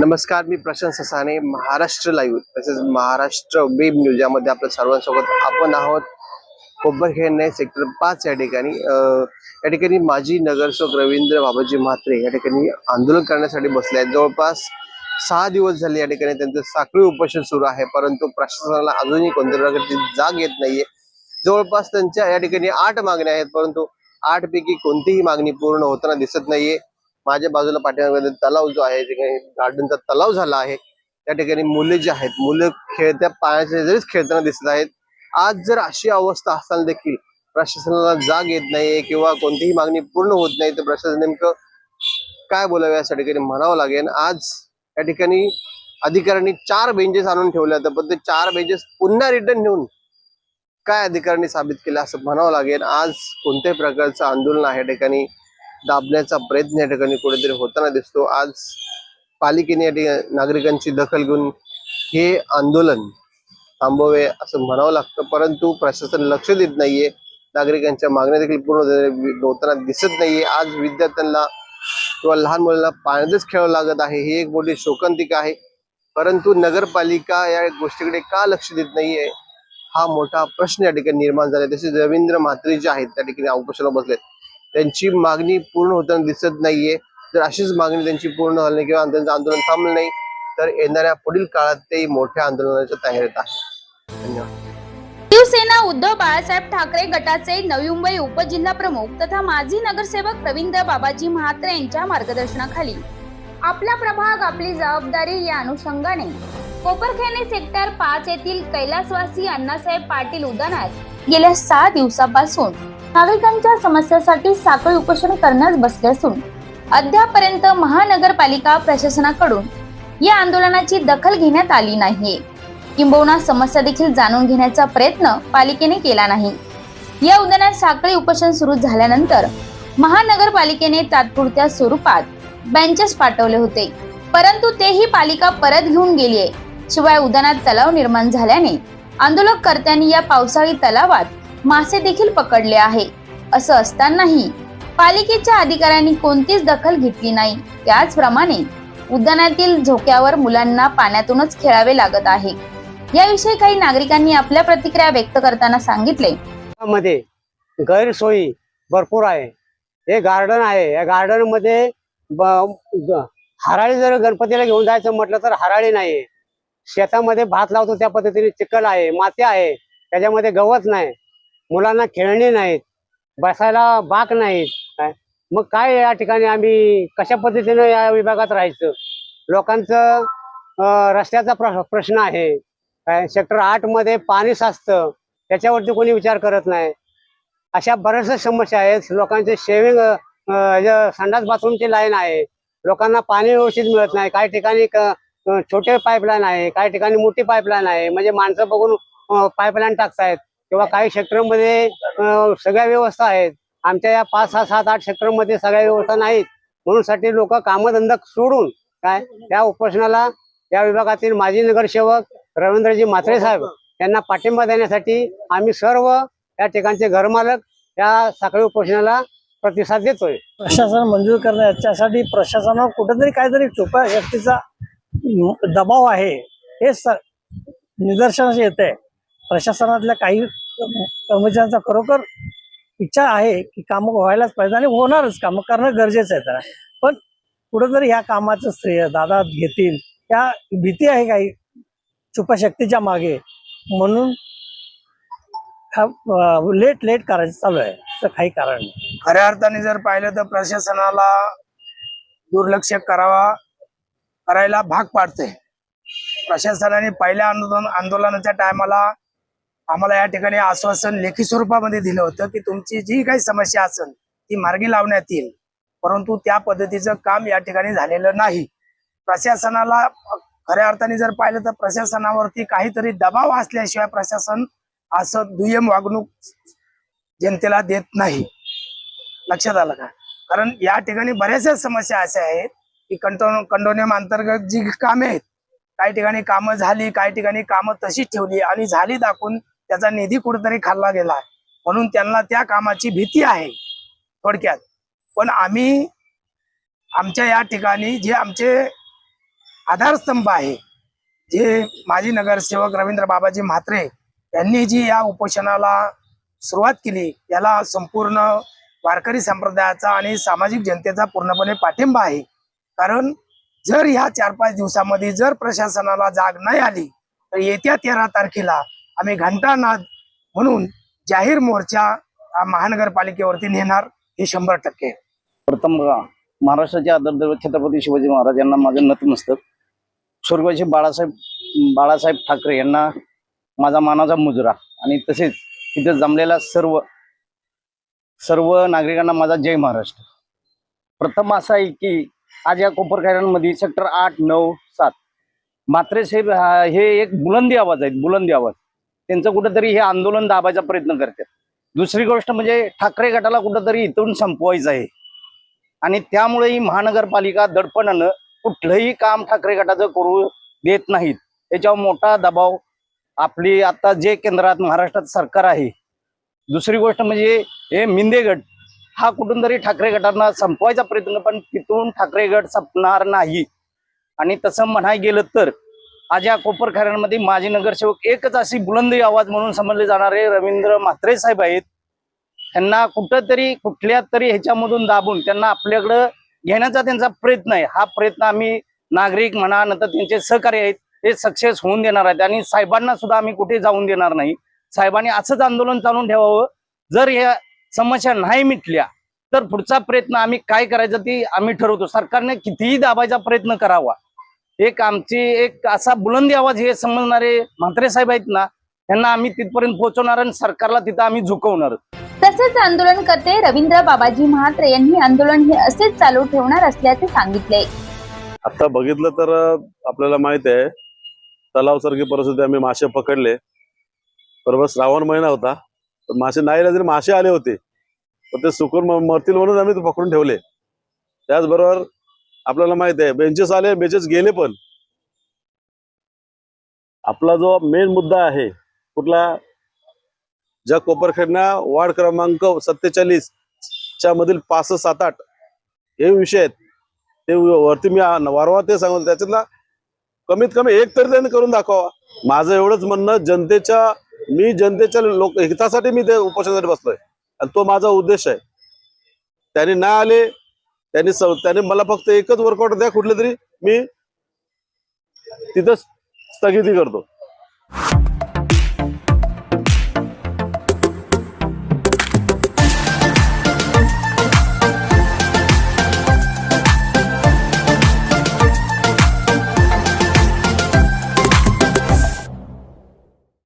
नमस्कार मी प्रशांत ससाने महाराष्ट्र लाईव्ह तसेच महाराष्ट्र वेब न्यूज यामध्ये आपल्या सर्वांसोबत आपण आहोत. कोब्बरखेडने सेक्टर पाच या ठिकाणी. या ठिकाणी माजी नगरसेवक रवींद्र बाबाजी म्हात्रे या ठिकाणी आंदोलन करण्यासाठी बसले आहेत. जवळपास सहा दिवस झाले या ठिकाणी त्यांचं साखळी उपोषण सुरू आहे परंतु प्रशासनाला अजूनही कोणत्या प्रकारची जाग येत नाहीये. जवळपास त्यांच्या या ठिकाणी आठ मागण्या आहेत परंतु आठ पैकी कोणतीही मागणी पूर्ण होताना दिसत नाहीये. माझ्या बाजूला पाठीमागे तलाव जो आहे ठिकाणी गार्डनचा तलाव झाला आहे त्या ठिकाणी मुले जे आहेत मुलं खेळत्या पाण्याचे जरीच खेळताना दिसत आहेत. आज जर अशी अवस्था असताना देखील प्रशासनाला जाग येत नाहीये किंवा कोणतीही मागणी पूर्ण होत नाही तर प्रशासन नेमकं काय बोलावं या ठिकाणी म्हणावं लागेल. आज या ठिकाणी अधिकाऱ्यांनी चार बेंचेस आणून ठेवले होते पण ते चार बेंचेस पुन्हा रिटर्न घेऊन काय अधिकाऱ्यांनी साबित केलं असं म्हणावं लागेल. आज कोणत्याही प्रकारचं आंदोलन आहे या ठिकाणी. दाबण्याचा प्रयत्न या ठिकाणी कुठेतरी होताना दिसतो. आज पालिकेने या ठिकाणी नागरिकांची दखल घेऊन हे आंदोलन थांबवे असं म्हणावं लागतं परंतु प्रशासन लक्ष देत नाहीये. नागरिकांच्या मागण्या देखील पूर्ण होताना दिसत नाहीये. आज विद्यार्थ्यांना किंवा लहान मुलांना पाण्यातच खेळावं लागत आहे ही एक मोठी शोकांतिका आहे. परंतु नगरपालिका या गोष्टीकडे का लक्ष देत नाहीये हा मोठा प्रश्न या ठिकाणी निर्माण झाला तसेच रवींद्र म्हात्रे जे आहेत त्या ठिकाणी उपोषणाला बसलेत. त्यांची मागणी पूर्ण होताना दिसत नाहीये. जर अशीच मागणी त्यांची पूर्ण झाली किंवा त्यांचं आंदोलन थांबलं नाही तर येणाऱ्या पुढील काळात ते मोठ्या आंदोलनाच्या तयारीत आहे धन्यवाद. शिवसेना उद्धव बाळासाहेब ठाकरे गटाचे नवी मुंबई उपजिल्हा प्रमुख तथा माजी नगरसेवक रवींद्र बाबाजी म्हात्रे यांच्या मार्गदर्शनाखाली. आपला प्रभाग आपली जबाबदारी या अनुषंगाने. कोपरखेने सेक्टर पाच येथील कैलासवासी अण्णासाहेब पाटील उद्यानात गेल्या सहा दिवसापासून नागरिकांच्या समस्यासाठी साखळी उपोषण करण्यास बसले असून अद्यापर्यंत महानगरपालिका प्रशासनाकडून या आंदोलनाची दखल घेण्यात आली नाहीये. किंबहुना समस्या देखील जाणून घेण्याचा प्रयत्न पालिकेने केला नाही. या उद्यानात साखळी उपोषण सुरू झाल्यानंतर महानगरपालिकेने तात्पुरत्या स्वरूपात बेंचेस पाठवले होते. परंतु तेही पालिका परत घेऊन गेली आहे शिवाय उद्यानात तलाव निर्माण झाल्याने आंदोलककर्त्यांनी या पावसाळी तलावात मासे देखील पकडले आहे. असं असतानाही पालिकेच्या अधिकाऱ्यांनी कोणतीच दखल घेतली नाही. त्याचप्रमाणे उद्यानातील झोक्यावर मुलांना पाण्यातूनच खेळावे लागत आहे. याविषयी काही नागरिकांनी आपल्या प्रतिक्रिया व्यक्त करताना सांगितले. मध्ये गैरसोयी भरपूर आहे. हे गार्डन आहे. या गार्डनमध्ये हराळी जर गणपतीला घेऊन जायचं म्हटलं तर हराळी नाही शेतामध्ये भात लावतो त्या पद्धतीने चिखल आहे माती आहे. त्याच्यामध्ये गवत नाही. मुलांना खेळणी नाहीत बसायला बाक नाहीत. मग काय या ठिकाणी आम्ही कशा पद्धतीनं या विभागात राहायचं? लोकांचं रस्त्याचा प्र- प्रश्न आहे. काय? सेक्टर आठमध्ये पाणी साचतं त्याच्यावरती कोणी विचार करत नाही. अशा बऱ्याचशा समस्या आहेत. लोकांचे शेविंग संडास बाथरूमची लाईन आहे. लोकांना पाणी व्यवस्थित मिळत नाही. काही ठिकाणी छोटे पाईपलाईन आहे. काही ठिकाणी मोठी पाईपलाईन आहे. म्हणजे माणसं बघून पाईपलाईन टाकतायत. किंवा काही सेक्टरमध्ये सगळ्या व्यवस्था आहेत. आमच्या या पाच सहा सात आठ सेक्टरमध्ये सगळ्या व्यवस्था नाहीत. म्हणून साठी लोक कामधंदा सोडून काय या उपोषणाला या विभागातील माजी नगरसेवक रवींद्रजी म्हात्रे साहेब यांना पाठिंबा देण्यासाठी आम्ही सर्व या ठिकाणचे घरमालक या साखळी उपोषणाला प्रतिसाद देतोय. प्रशासन मंजूर करणं याच्यासाठी प्रशासनावर कुठेतरी काहीतरी छुप्या शक्तीचा दबाव आहे हे निदर्शनास येत आहे प्रशासनातल्या काही कर्मचाऱ्यांचा खरोखर इच्छा आहे की कामं व्हायलाच पाहिजे आणि होणारच कामं करणं गरजेचं आहे त्याला. पण कुठेतरी ह्या कामाचं श्रेय दादा घेतील. या भीती आहे काही छुपशक्तीच्या शक्तीच्या मागे. म्हणून लेट लेट करायचं चालू आहे. तर काही कारण नाही. खऱ्या अर्थाने जर पाहिलं तर प्रशासनाला दुर्लक्ष करावा करायला भाग पाडते प्रशासनाने पहिल्या आंदोलन आंदोलनाच्या टायमाला आम्हाला या ठिकाणी आश्वासन लेखी स्वरूपामध्ये दिलं होतं की तुमची जी काही समस्या असेल ती मार्गी लावण्यात येईल. परंतु त्या पद्धतीचं काम या ठिकाणी झालेलं नाही. प्रशासनाला खऱ्या अर्थाने जर पाहिलं तर प्रशासनावरती काहीतरी दबाव असल्याशिवाय प्रशासन असं दुय्यम वागणूक जनतेला देत नाही. लक्षात आलं का? कारण या ठिकाणी बऱ्याचशा समस्या अशा आहेत की कंटो कंडोनियम अंतर्गत जी कामे आहेत काही ठिकाणी कामं झाली काही ठिकाणी कामं तशीच ठेवली आणि झाली दाखवून त्याचा निधी कुठेतरी खाल्ला गेला म्हणून त्यांना त्या कामाची भीती आहे थोडक्यात. पण आम्ही आमच्या या ठिकाणी जे आमचे आधारस्तंभ आहे जे माजी नगरसेवक रवींद्र बाबाजी म्हात्रे यांनी जी या उपोषणाला सुरुवात केली याला संपूर्ण वारकरी संप्रदायाचा आणि सामाजिक जनतेचा पूर्णपणे पाठिंबा आहे. कारण जर ह्या चार पाच दिवसामध्ये जर प्रशासनाला जाग नाही आली तर येत्या तेरा तारखेला आम्ही घंटानाद म्हणून जाहीर मोर्चा महानगरपालिकेवरती नेणार हे शंभर टक्के. आहे. प्रथम बघा महाराष्ट्राचे आदरदैव छत्रपती शिवाजी महाराज यांना माझं नतमस्तक स्वर्गवासी बाळासाहेब बाळासाहेब ठाकरे यांना माझा मानाचा मुजरा. आणि तसेच तिथे जमलेला सर्व सर्व नागरिकांना माझा जय महाराष्ट्र. प्रथम असं आहे की आज या कोपरखैरांमध्ये सेक्टर आठ नऊ सात. मात्रे साहेब हा- हे एक बुलंदी आवाज आहेत बुलंदी आवाज. त्यांचं कुठंतरी हे आंदोलन दाबायचा प्रयत्न करतात. दुसरी गोष्ट म्हणजे ठाकरे गटाला कुठंतरी इथून संपवायचं आहे. आणि त्यामुळे ही महानगरपालिका दडपणानं कुठलंही काम ठाकरे गटाचं करू देत नाहीत. त्याच्यावर मोठा दबाव आपली आता जे केंद्रात महाराष्ट्रात सरकार आहे. दुसरी गोष्ट म्हणजे हे मिंदेगड हा कुठून तरी ठाकरे गटांना संपवायचा प्रयत्न पण तिथून ठाकरे गट संपणार नाही. आणि तसं म्हणाय गेलं तर आज या कोपरखऱ्यांमध्ये माजी नगरसेवक एकच अशी बुलंदी आवाज म्हणून समजले जाणारे रवींद्र म्हात्रे साहेब आहेत. त्यांना कुठंतरी कुठल्या तरी ह्याच्यामधून दाबून त्यांना आपल्याकडं घेण्याचा त्यांचा प्रयत्न आहे. हा प्रयत्न आम्ही नागरिक म्हणा नंतर त्यांचे सहकार्य आहेत ते सक्सेस होऊन देणार आहेत. आणि साहेबांना सुद्धा आम्ही कुठे जाऊन देणार नाही. साहेबांनी असंच आंदोलन चालून ठेवावं. जर ह्या समस्या नाही मिटल्या तर पुढचा प्रयत्न आम्ही काय करायचं ती आम्ही ठरवतो. सरकारने कितीही दाबायचा प्रयत्न करावा. एक आमची एक असा बुलंदी आवाज हे समजणारे म्हात्रे साहेब आहेत ना त्यांना आम्ही तिथपर्यंत पोहोचवणार आणि सरकारला तिथं आम्ही झुकवणार. तसेच आंदोलनकर्ते रवींद्र बाबाजी म्हात्रे यांनी आंदोलन हे असेच चालू ठेवणार असल्याचे सांगितले. आता बघितलं तर आपल्याला माहीत आहे तलावसारखी परिस्थिती आम्ही मासे पकडले. बरोबर श्रावण महिना होता. तर मासे नाही जरी मासे आले होते तर ते सुकून मरतील म्हणून आम्ही ते पकडून ठेवले. त्याचबरोबर आपल्याला माहीत आहे बेंचेस आले बेंचेस गेले पण. आपला जो मेन मुद्दा आहे कुठला? ज्या कोपरखेडना वार्ड क्रमांक सत्तेचाळीस च्या मधील पाच सात आठ हे विषय आहेत. ते वरती मी वारंवार ते सांगतो. त्याच्यातला कमीत कमी एक तरी त्यांनी करून दाखवा. माझं एवढंच म्हणणं जनतेच्या मी जनतेच्या लोक हितासाठी मी ते उपोषणासाठी बसलोय. आणि तो माझा उद्देश आहे. त्यांनी नाही आले त्यांनी त्याने मला फक्त एकच वर्कआउट द्या कुठलं तरी मी तिथं स्थगिती करतो.